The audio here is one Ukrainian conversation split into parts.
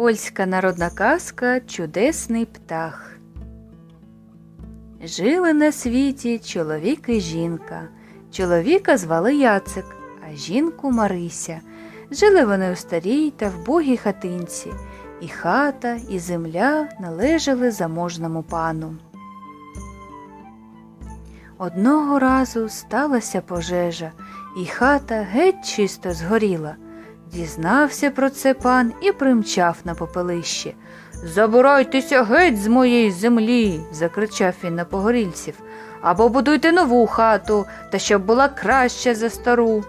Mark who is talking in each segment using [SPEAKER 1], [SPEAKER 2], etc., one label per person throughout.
[SPEAKER 1] Польська народна казка Чудесний птах. Жили на світі чоловік і жінка. Чоловіка звали Яцик, а жінку Марися. Жили вони у старій та вбогій хатинці, і хата, і земля належали заможному пану. Одного разу сталася пожежа, і хата геть чисто згоріла. Дізнався про це пан і примчав на попелище. Забирайтеся геть з моєї землі, закричав він на погорільців, або будуйте нову хату, та щоб була краща за стару.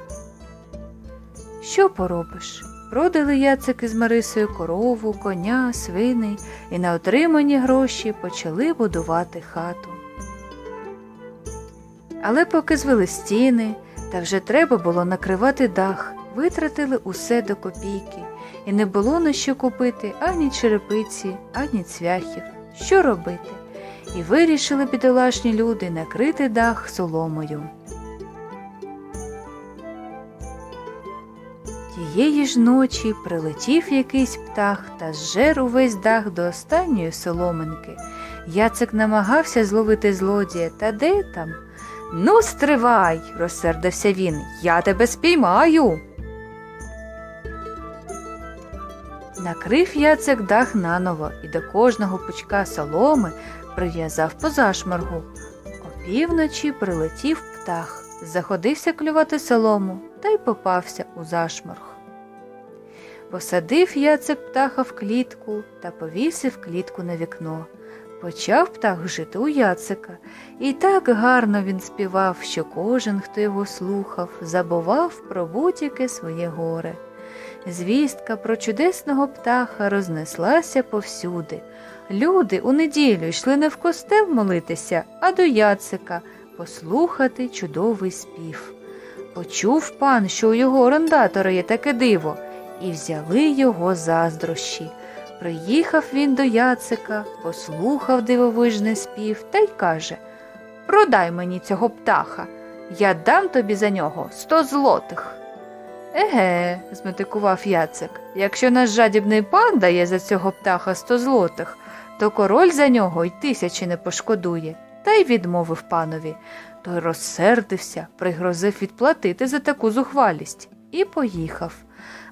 [SPEAKER 1] Що поробиш? Продали Яцик із Марисою корову, коня, свиней і на отримані гроші почали будувати хату. Але поки звели стіни, та вже треба було накривати дах, витратили усе до копійки, і не було на що купити ані черепиці, ані цвяхів. Що робити? І вирішили бідолашні люди накрити дах соломою. Тієї ж ночі прилетів якийсь птах та зжер увесь дах до останньої соломинки. Яцик намагався зловити злодія, та де там? Ну, стривай, розсердився він, я тебе спіймаю. Накрив Яцик дах наново і до кожного пучка соломи прив'язав по зашморгу. Опівночі прилетів птах, заходився клювати солому та й попався у зашморг. Посадив Яцик птаха в клітку та повісив клітку на вікно. Почав птах жити у Яцика, і так гарно він співав, що кожен, хто його слухав, забував про будь-яке своє горе. Звістка про чудесного птаха рознеслася повсюди. Люди у неділю йшли не в костел молитися, а до Яцика послухати чудовий спів. Почув пан, що у його орендатора є таке диво, і взяли його заздрощі. Приїхав він до Яцика, послухав дивовижний спів та й каже Продай мені цього птаха, я дам тобі за нього сто злотих. Еге, зметикував Яцик, якщо наш жадібний пан дає за цього птаха сто злотих, то король за нього й тисячі не пошкодує, та й відмовив панові. Той розсердився, пригрозив відплатити за таку зухвалість і поїхав.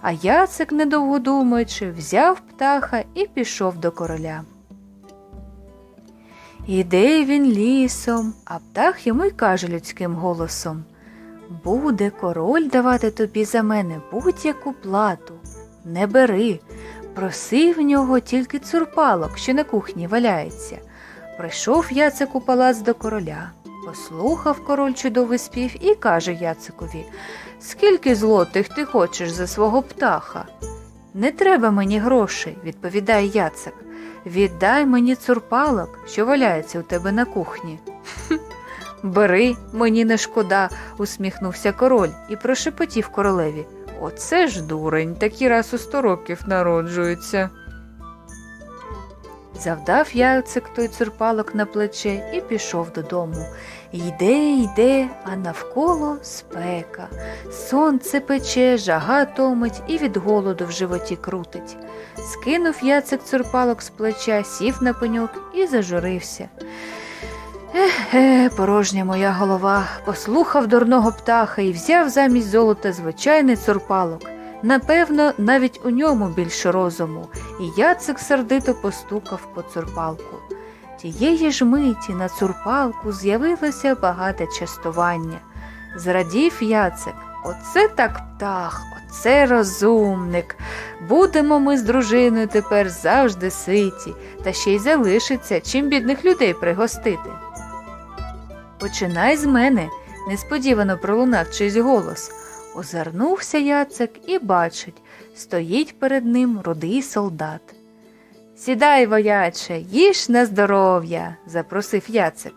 [SPEAKER 1] А Яцик, недовго думаючи, взяв птаха і пішов до короля. Іде він лісом, а птах йому й каже людським голосом Буде король давати тобі за мене будь-яку плату. Не бери, проси в нього тільки цурпалок, що на кухні валяється. Прийшов Яцик у палац до короля. Послухав король чудовий спів і каже Яцикові Скільки злотих ти хочеш за свого птаха? Не треба мені грошей, відповідає Яцик. Віддай мені цурпалок, що валяється у тебе на кухні. «Хм, Бери, мені не шкода, усміхнувся король і прошепотів королеві. Оце ж дурень, такі раз у сто років народжується. Завдав Яцик той цурпалок на плече і пішов додому. Йде, йде, а навколо спека. Сонце пече, жага томить і від голоду в животі крутить. Скинув Яцик цурпалок з плеча, сів на пеньок і зажурився. Еге, порожня моя голова, послухав дурного птаха і взяв замість золота звичайний цурпалок. Напевно, навіть у ньому більше розуму, і Яцик сердито постукав по цурпалку. Тієї ж миті на цурпалку з'явилося багате частування. Зрадів Яцик, оце так птах, оце розумник. Будемо ми з дружиною тепер завжди ситі, та ще й залишиться, чим бідних людей пригостити. Починай з мене, несподівано пролунав чийсь голос. Озирнувся Яцик і бачить, стоїть перед ним рудий солдат. Сідай, вояче, їж на здоров'я, запросив Яцик.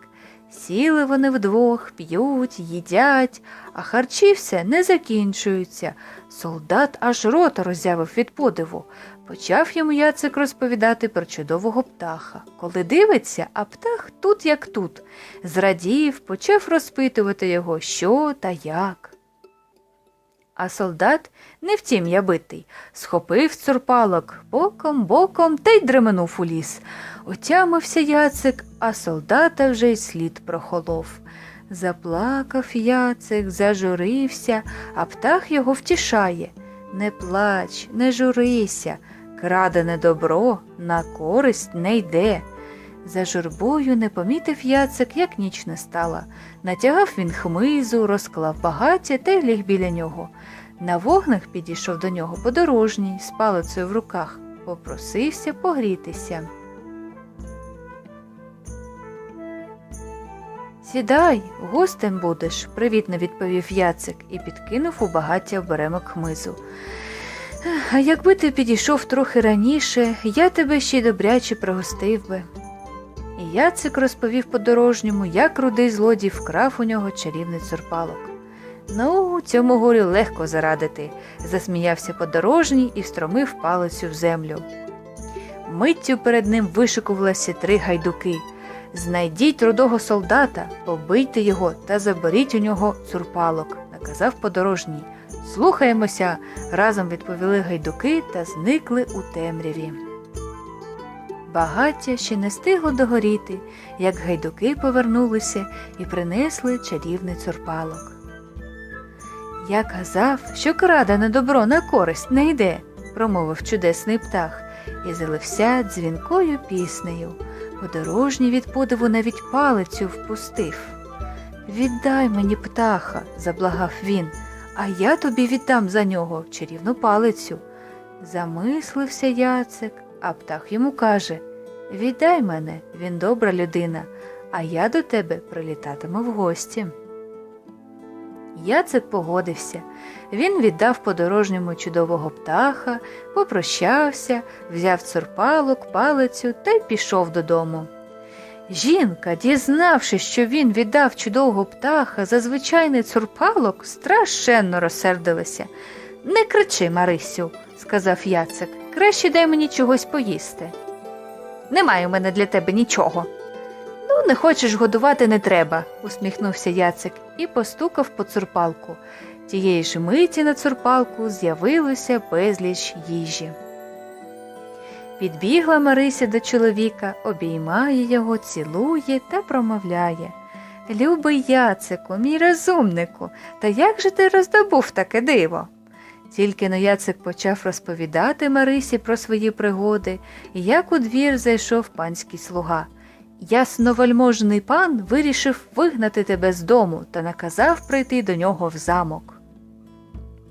[SPEAKER 1] Сіли вони вдвох, п'ють, їдять, а харчі все не закінчуються. Солдат аж рота роззявив від подиву. Почав йому Яцик розповідати про чудового птаха. Коли дивиться, а птах тут як тут. Зрадів, почав розпитувати його, що та як. А солдат, не втім я битий, схопив цурпалок боком, боком та й дременув у ліс. Отямився Яцик, а солдата вже й слід прохолов. Заплакав Яцик, зажурився, а птах його втішає. Не плач, не журися, крадене добро на користь не йде. За журбою не помітив Яцик, як ніч не стала. Натягав він хмизу, розклав багаття та й ліг біля нього. На вогнах підійшов до нього подорожній з палицею в руках, попросився погрітися. Сідай, гостем будеш, привітно відповів Яцик і підкинув у багаття оберемок хмизу. А якби ти підійшов трохи раніше, я тебе ще й добряче пригостив би. Яцик розповів подорожньому, як рудий злодій вкрав у нього чарівний цурпалок. Ну, цьому горю легко зарадити, засміявся подорожній і встромив палицю в землю. Миттю перед ним вишикувалися три гайдуки. Знайдіть рудого солдата, побийте його та заберіть у нього цурпалок, наказав подорожній. Слухаємося, разом відповіли гайдуки та зникли у темряві. Багаття ще не стигло догоріти, як гайдуки повернулися і принесли чарівний цурпалок. Я казав, що крадене добро на користь не йде, промовив чудесний птах і залився дзвінкою піснею. Подорожній від подиву навіть палицю впустив. Віддай мені птаха, заблагав він, а я тобі віддам за нього чарівну палицю. Замислився Яцик, а птах йому каже Віддай мене, він добра людина, а я до тебе прилітатиму в гості. Яцик погодився. Він віддав подорожньому чудового птаха, попрощався, взяв цурпалок, палицю та й пішов додому. Жінка, дізнавшись, що він віддав чудового птаха за звичайний цурпалок, страшенно розсердилася. Не кричи, Марисю, сказав Яцик, краще дай мені чогось поїсти. Немає у мене для тебе нічого. Ну, не хочеш годувати не треба, усміхнувся Яцик і постукав по цурпалку. Тієї ж миті на цурпалку з'явилося безліч їжі. Підбігла Марися до чоловіка, обіймає його, цілує та промовляє. Любий Яцику, мій розумнику, та як же ти роздобув таке диво? Тільки но Яцик почав розповідати Марисі про свої пригоди, як у двір зайшов панський слуга. Ясновельможний пан вирішив вигнати тебе з дому та наказав прийти до нього в замок.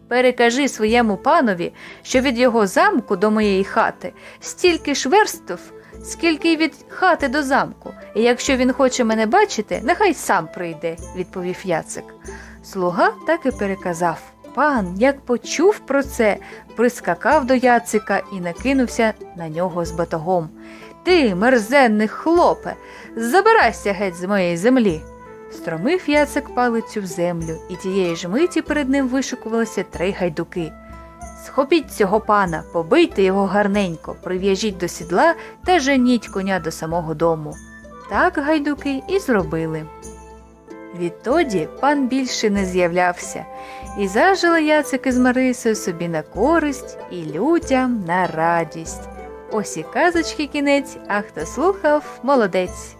[SPEAKER 1] Перекажи своєму панові, що від його замку до моєї хати стільки ж верств, скільки й від хати до замку, і якщо він хоче мене бачити, нехай сам прийде, відповів Яцик. Слуга так і переказав. Пан, як почув про це, прискакав до Яцика і накинувся на нього з батогом. Ти, мерзенний хлопе, забирайся геть з моєї землі. Стромив Яцик палицю в землю, і тієї ж миті перед ним вишикувалися три гайдуки. Схопіть цього пана, побийте його гарненько, прив'яжіть до сідла та женіть коня до самого дому. Так гайдуки і зробили. Відтоді пан більше не з'являвся, і зажили Яцик із Марисою собі на користь і людям на радість. Ось і казочки кінець, а хто слухав, молодець.